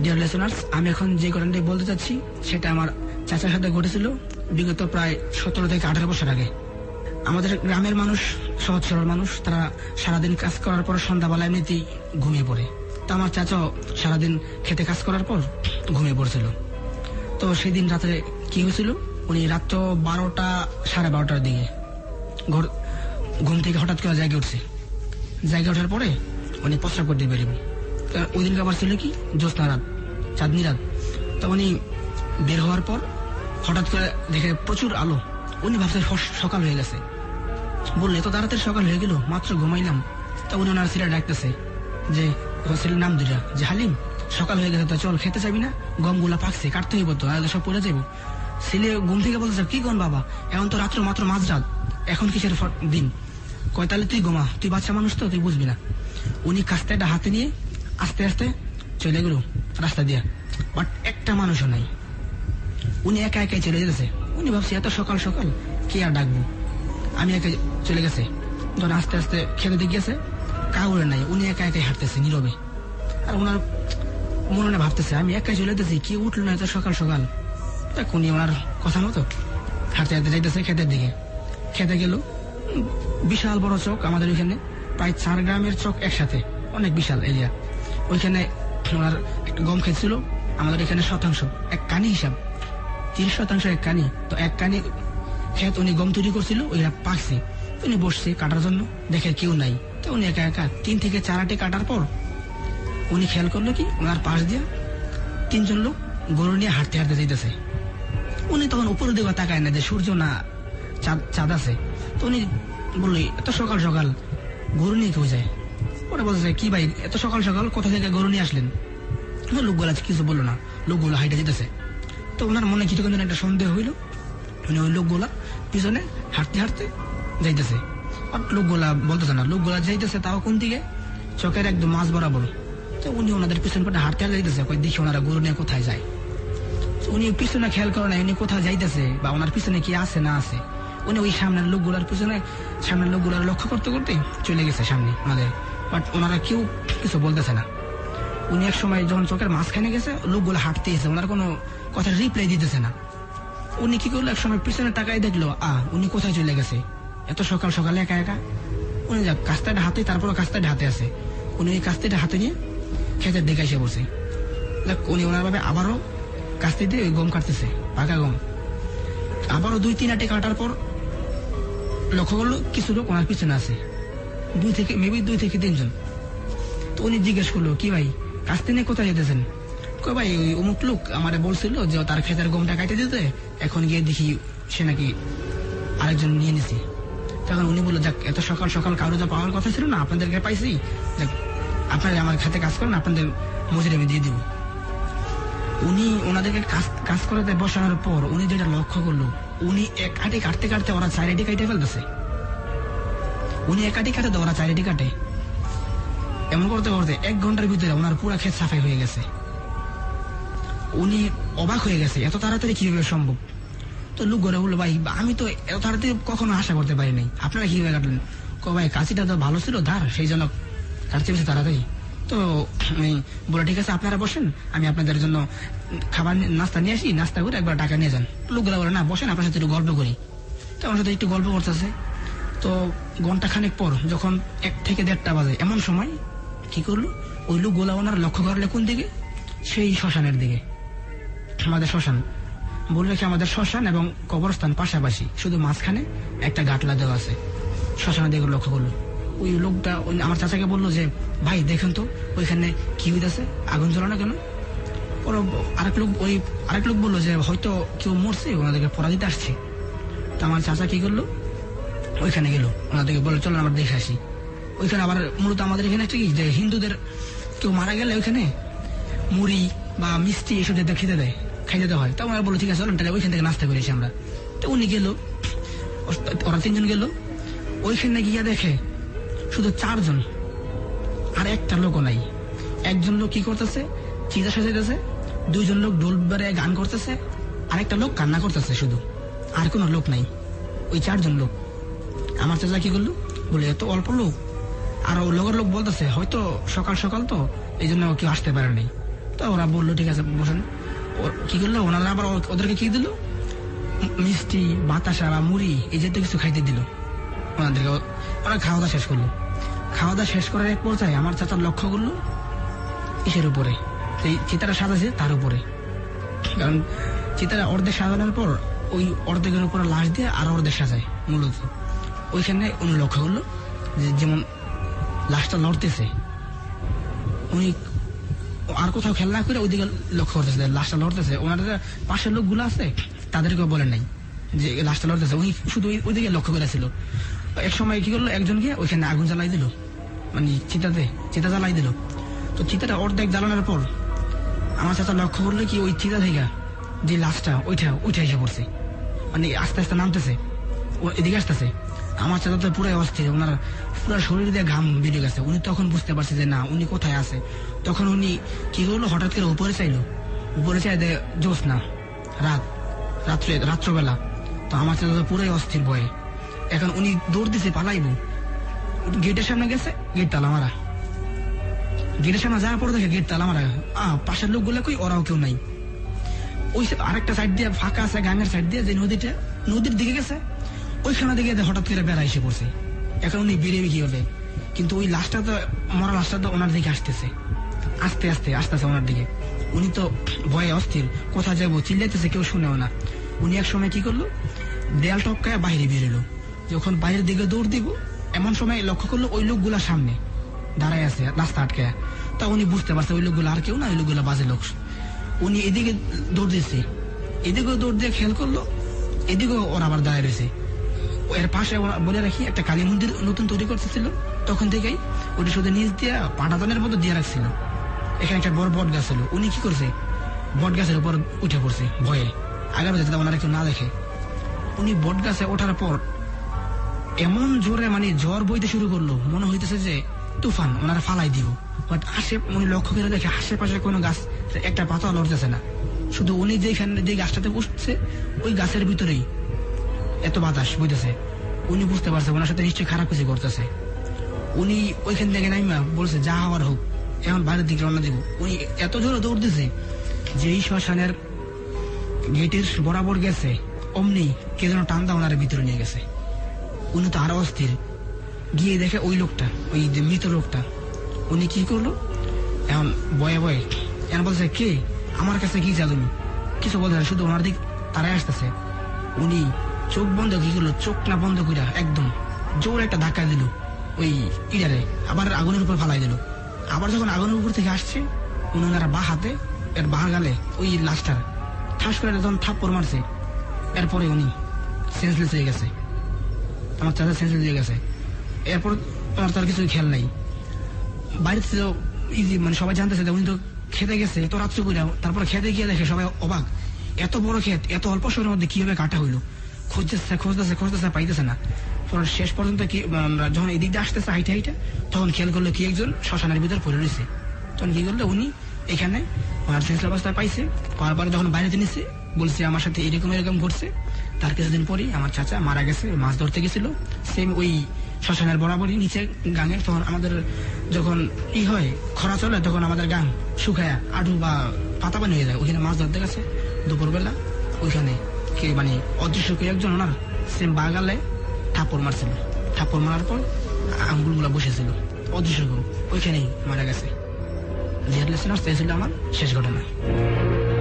Deer listeners আমি এখন যে ঘটনাটি বলতে চাচ্ছি, সেটা আমার চাচার সাথে ঘটেছিল বিগত প্রায় সতেরো থেকে আঠারো বছর আগে। আমাদের গ্রামের মানুষ, সহজ সরল মানুষ, তারা সারাদিন কাজ করার পর সন্ধ্যাবেলা এমনিতেই ঘুমিয়ে পড়ে। তো আমার চাচাও সারাদিন খেতে কাজ করার পর ঘুমিয়ে পড়ছিল। তো সেদিন রাতে কি হয়েছিল? উনি রাত্র বারোটা, সাড়ে বারোটার দিকে ঘর ঘুম থেকে হঠাৎ করে জায়গায় উঠছে। জায়গায় ওঠার পরে উনি প্রস্রাব করতে বেরোবে তো ওই দিনকে আবার ছিল কি? জ্যোৎস্না রাত, চাঁদনি রাত। তো উনি বের হওয়ার পর হঠাৎ করে দেখে প্রচুর আলো। উনি ভাবছে সকাল হয়ে গেছে। বললে তো তাড়াতাড়ি সকাল হয়ে গেল, মাত্র ঘুমাইলাম। তা উনি ওনার ছেলে ডাকতেছে যে ছেলের নাম দুইটা যে হালিম, সকাল হয়ে গেছে তো চল খেতে চাবি না? গমগুলা পাকছে, কাটতে হইব তো সব পড়ে যাব ছেলে ঘুম থেকে বলতেছে, কি গন বাবা? এখন তো রাত্র মাত্র মাঝরাত, এখন কিসের দিন? কয়, তাহলে তুই ঘুমা, তুই বাচ্চা মানুষ তো, তুই বুঝবি না। উনি কাস্তেটা হাতে নিয়ে আস্তে আস্তে চলে গেল রাস্তা দিয়া। বাট একটা মানুষও নাই। উনি একা একাই চলে যেতেছে। উনি ভাবছে, এত সকাল সকাল, কে আর ডাকবো? আমি একা চলে গেছে। ধর আস্তে আস্তে খেতে দিয়ে গেছে, কাউরে নাই। উনি একা একাই হাঁটতেছে নীরবে। আর ওনার মনে ভাবতেছে, আমি একাই চলে যেতেছি, কি উঠল না এত সকাল সকাল? উনি ওনার কথা মতো হাঁটতে হাঁটতে যাইতেছে খেতের দিকে। খেতে গেল বিশাল বড় চক আমাদের ওইখানে, প্রায় চার গ্রামের চক একসাথে। অনেক বিশাল এরিয়া ওইখানে ওনার গম খেয়েছিল আমাদের এখানে শতাংশ, এক কানি হিসাব। তিরিশ শতাংশ এক কানি। তো এক কানি খেত উনি গম তৈরি করছিল ওইটা পাকছে। উনি বসছে কাটার জন্য, দেখে কেউ নাই। তো উনি একা একা তিন থেকে চার আটে কাটার পর উনি খেয়াল করল কি, ওনার পাশ দিয়ে তিনজন লোক গরু নিয়ে হাঁটতে হাঁটতে যাইতেছে। উনি তখন উপরের দিকে তাকায় না যে সূর্য না চাঁদ চাঁদ আছে। তো উনি বলল, এত সকাল সকাল গরু নিয়ে কেউ যায়? ওরা বলছে কি ভাই, এত সকাল সকাল কোথা থেকে গরু নিয়ে আসলেন? লোকগুলা কিছু বলল না। লোকগুলো হাইটে যেতেছে। তো ওনার মনে কিছুক্ষণ একটা সন্দেহ হইল। উনি ওই লোকগুলা পিছনে হাঁটতে হাঁটতে যাইতেছে। আর লোকগুলা বলতেছে না। লোকগুলা যাইতেছে তাও কোন দিকে? চকের একদম মাছ বরাবর। তো উনি ওনাদের পিছন পথে হাঁটতে হাঁটতে যাইতেছে। কই দেখি ওনারা গরু নিয়ে কোথায় যায়? উনি পিছনে খেয়াল করে না উনি কোথায় যাইতেছে বা ওনার পিছনে কি আছে না আছে। উনি ওই সামনের লোকগুলার পিছনে, সামনের লোকগুলার লক্ষ্য করতে করতে চলে গেছে সামনে আমাদের বাট ওনারা কেউ কিছু বলতেছে না। উনি এক সময় যখন চোখের মাঝখানে গেছে, লোকগুলো হাঁটতে এসে ওনার কোনো কথা রিপ্লাই দিতেছে না। উনি কি করল? এক সময় পিছনে তাকাই দেখল, আ, উনি কোথায় চলে গেছে? এত সকাল সকালে একা একা? উনি যাক, কাস্তাটা হাতে তারপর কাস্তাটা হাতে আছে। উনি ওই কাস্তিটা হাতে নিয়ে খেতের দিকে এসে বসে দেখ উনি ওনার ভাবে আবারও কাস্তি দিয়ে ওই গম কাটতেছে, পাকা গম। আবারও দুই, তিন আটে কাটার পর লক্ষ্য করল, কিছু লোক ওনার পিছনে আছে। দুই থেকে মেবি দুই থেকে তিনজন। তো উনি জিজ্ঞেস করল, কি ভাই, কাস্তে নিয়ে কোথায় যেতেছেন? কয়, ভাই, ওই অমুক লোক আমারে বলছিল যে তার ক্ষেতের গমটা কাটে দিতে, এখন গিয়ে দেখি সে নাকি আরেকজন নিয়ে নিছি। তখন উনি বলল, যাক, এত সকাল সকাল কারও যা পাওয়ার কথা ছিল না, আপনাদেরকে পাইছি। যাক, আপনারা আমার খাতে কাজ করেন, আপনাদের মজুরি আমি দিয়ে দিব। উনি ওনাদেরকে কাজ কাজ করাতে বসানোর পর উনি যেটা লক্ষ্য করল, উনি এক আটি কাটতে কাটতে ওরা চারিটি কাটে ফেলতেছে। উনি এক আটি কাটে তো ওরা চারিটি কাটে এমন করতে করতে এক ঘণ্টার ভিতরে ওনার পুরা ক্ষেত সাফাই হয়ে গেছে। উনি অবাক হয়ে গেছে, এত তাড়াতাড়ি কীভাবে সম্ভব? তো লোক ঘরে বলল, ভাই, আমি তো এত তাড়াতাড়ি কখনো আশা করতে পারি নাই। আপনারা কীভাবে কাটলেন? ক ভাই, কাশিটা তো ভালো ছিল, ধার, সেই জন্য কাটতে বেশি তাড়াতাড়ি। তো বলে ঠিক আছে, আপনারা বসেন, আমি আপনাদের জন্য খাবার নাস্তা নিয়ে আসি, নাস্তা করে একবার টাকা নিয়ে যান। লোকগুলা বলে না, বসেন, আপনার সাথে একটু গল্প করি। তো আমার সাথে একটু গল্প করতেছে। তো ঘণ্টা খানেক পর যখন এক থেকে দেড়টা বাজে, এমন সময় কি করল? ওই লোকগুলা ওনার লক্ষ্য করলে কোন দিকে? সেই শ্মশানের দিকে। আমাদের শ্মশান। বলে রেখে আমাদের শ্মশান এবং কবরস্থান পাশাপাশি, শুধু মাঝখানে একটা গাটলা দেওয়া আছে। শ্মশানের দিকে লক্ষ্য করল। ওই লোকটা আমার চাচাকে বলল যে, ভাই, দেখেন তো, ওইখানে কি হইতেছে? আগুন জ্বলানো কেন? ওরা আরেক লোক, ওই আরেক লোক বলল যে, হয়তো কেউ মরছে, ওনাদেরকে পড়া দিতে আসছে। তা আমার চাচা কি করল? ওইখানে গেল। ওনাদেরকে বলল চলো আমরা দেখে আসি। ওইখানে আবার মূলত আমাদের এখানে একটা কি, যে হিন্দুদের কেউ মারা গেলে ওইখানে মুড়ি বা মিষ্টি এসব যাতে খেতে দেয় খাইতে দেওয়া হয়। তা ওনারা বলল, ঠিক আছে, চলেন, তাহলে ওইখান থেকে নাস্তা করেছি আমরা। তো উনি গেল, ওরা তিনজন গেল। ওইখানে গিয়া দেখে শুধু চারজন, আর একটা লোকও নাই। একজন লোক কি করতেছে চিজা সাজাইতেছে, দুইজন লোক ডোল বেড়ে গান করতেছে আর একটা লোক কান্না করতেছে শুধু, আর কোনো লোক নাই। ওই চারজন লোক। আমার চাচা কি করল? বলে এত অল্প লোক। আর ও লগের লোক বলতেছে, হয়তো সকাল সকাল তো এই জন্য কেউ আসতে পারে নাই। তো ওরা বলল, ঠিক আছে, বসেন। কি করল? ওনারা আবার ওদেরকে কি দিল? মিষ্টি, বাতাসা বা মুড়ি, এই জাতীয় কিছু খাইতে দিল। ওনাদেরকে ওরা খাওয়া শেষ করল। খাওয়া দাওয়া শেষ করার এক পর্যায়ে আমার চাচার লক্ষ্য করল কিসের উপরে? এই চিতারা সাজাছে তার উপরে। কারণ চিতারা অর্ধেক সাজানোর পর ওই অর্ধেকের উপরে লাশ দিয়ে আর অর্ধেক সাজায়, মূলত। ওইখানে উনি লক্ষ্য করল যেমন লাশটা লড়তেছে উনি আর কোথাও খেলা করে ওইদিকে লক্ষ্য করতেছে লাশটা লড়তেছে ওনাদের যে পাশের লোকগুলো আছে, তাদেরকেও বলেন নাই যে লাশটা লড়তেছে উনি শুধু ওইদিকে লক্ষ্য করেছিল। এক সময় কি করল? একজনকে ওইখানে আগুন জ্বালাই দিল। মানে চিতাতে চিতা জ্বালাই দিল। তো চিতাটা অর্ধেক জ্বালানোর পর আমার চাচা লক্ষ্য করল কি ওই চিতা থেকে যে লাশটা ওইটা ওইটা এসে পড়ছে। মানে আস্তে আস্তে নামতেছে। ও এদিকে আসতেছে। আমার চাচা তো পুরো অস্থির ওনার পুরো শরীর দিয়ে ঘাম বেরিয়ে গেছে। উনি তখন বুঝতে পারছে যে না উনি কোথায় আছে। তখন উনি কি করল? হঠাৎ করে উপরে চাইলো। উপরে চাই দে জোস না রাত রাত্রে রাত্রবেলা। তো আমার চাচা তো পুরোই অস্থির ভয়ে। এখন উনি দৌড় দিছে পালাইবো। গেটের সামনে গেছে গেট তালা মারা। গেটের সামনে যাওয়ার পরে দেখে গেট তালা মারা। আহ, পাশের লোকগুলো কই? ওরাও কেউ নাই। ওই আরেকটা সাইড দিয়ে ফাঁকা আছে গাঙের সাইড দিয়ে যে নদীটা নদীর দিকে গেছে। ওইখানে দিকে হঠাৎ করে বেড়া এসে পড়ছে। এখন উনি বেরিয়ে কি হবে কিন্তু ওই লাশটা তো, মরা লাশটা তো ওনার দিকে আসতেছে। আস্তে আস্তে আস্তে আস্তে ওনার দিকে। উনি তো ভয়ে অস্থির, কোথায় যাব চিল্লাইতেছে, কেউ শুনেও না। উনি এক সময় কি করল? দেয়াল টপকায় বাইরে বেরোলো যখন বাইরের দিকে দৌড় দিব, এমন সময় লক্ষ্য করল ওই লোকগুলা সামনে দাঁড়ায় আছে, রাস্তা আটকে তা উনি বুঝতে পারছে ওই লোকগুলো আর কেউ না, ওই লোকগুলো বাজে লোক। উনি এদিকে দৌড় দিচ্ছে। এদিকেও দৌড় দিয়ে খেয়াল করল, এদিকেও ওরা আবার দাঁড়ায় রয়েছে। এর পাশে বলে রাখি, একটা কালী মন্দির নতুন তৈরি করতেছিল, তখন থেকেই ওটা শুধু নিচ দিয়ে পাটাতনের মতো দিয়ে রাখছিল। এখানে একটা বড় বট গাছ ছিল। উনি কি করছে? বট গাছের উপর উঠে পড়ছে, ভয়ে। আগামী যাতে ওনারা কেউ না দেখে। উনি বট গাছে ওঠার পর এমন জোরে মানে জ্বর বইতে শুরু করল। মনে হইতেছে যে তুফান, ওনারা ফালাই দিব বাট আশে উনি লক্ষ্য করে দেখে আশেপাশে কোনো গাছ, একটা পাতা লড়তেছে না। শুধু উনি যেখানে যে গাছটাতে বসছে, ওই গাছের ভিতরেই এত বাতাস বইতেছে উনি বুঝতে পারছে, ওনার সাথে নিশ্চয়ই খারাপ কিছু করতেছে। উনি ওইখান থেকে নাইমা বলছে, যা হওয়ার হোক, এখন বাইরের দিকে রওনা দিব। উনি এত জোরে দৌড় দিছে যে এই শ্মশানের গেটের বরাবর গেছে, অমনি কে যেন টান্দা ওনার ভিতরে নিয়ে গেছে। উনি তো আরও অস্থির। গিয়ে দেখে ওই লোকটা, ওই যে মৃত লোকটা। উনি কি করল? এখন বয়ে বয়ে এখন বলছে, কে? আমার কাছে কি যা তুমি? কিছু বলছে শুধু ওনার দিক তারাই আসতেছে। উনি চোখ বন্ধ কি করল চোখ না বন্ধ কইরা একদম জোর একটা ধাক্কা দিল ওই ইডারে আবার আগুনের উপর ফালাই দিল। আবার যখন আগুনের উপর থেকে আসছে উনি ওনারা বা হাতে, এর বাহা গালে ওই লাশটার ঠাস করে যখন থাপ্পড় মারছে, এরপরে উনি সেন্সলেস হয়ে গেছে। আমার চাচা সেন্সলেস হয়ে গেছে। এরপর আর তার কিছু খেয়াল নাই। বাইরে তো ইজি মানে সবাই জানতেছে উনি তো খেতে গেছে এত রাত্রে করে তারপর খেতে গিয়ে দেখে সবাই অবাক। এত বড় ক্ষেত, এত অল্প সময়ের মধ্যে কীভাবে কাটা হইল? খুঁজতেছে খুঁজতেছে খুঁজতেছে, পাইতেছে না। পরে শেষ পর্যন্ত কি যখন এদিক দিয়ে আসতেছে হাইটে হাইটে, তখন খেয়াল করল কি একজন শ্মশানের ভিতর পড়ে রয়েছে। তখন কি করল, উনি এখানে ওনার অবস্থায় পাইছে পাওয়ার পরে যখন বাইরে নিছে, বলছে, আমার সাথে এরকম এরকম ঘটছে। তার কিছুদিন পরেই আমার চাচা মারা গেছে, মাছ ধরতে গেছিল। সেম ওই শ্মশানের বরাবরই নিচে গাঙের তখন আমাদের যখন ই হয়, খরা চলে, তখন আমাদের গাং শুকায় আডু বা পাতা পানি হয়ে যায়। ওখানে মাছ ধরতে গেছে। দুপুরবেলা ওইখানে কে মানে অদৃশ্য কে একজন ওনার সেম বাগালে থাপড় মারছিল। থাপড় মারার পর আঙ্গুলগুলো বসেছিল। অদৃশ্য ওইখানেই মারা গেছে। জিহাদ লিসেনার ছিল আমার, শেষ ঘটনা।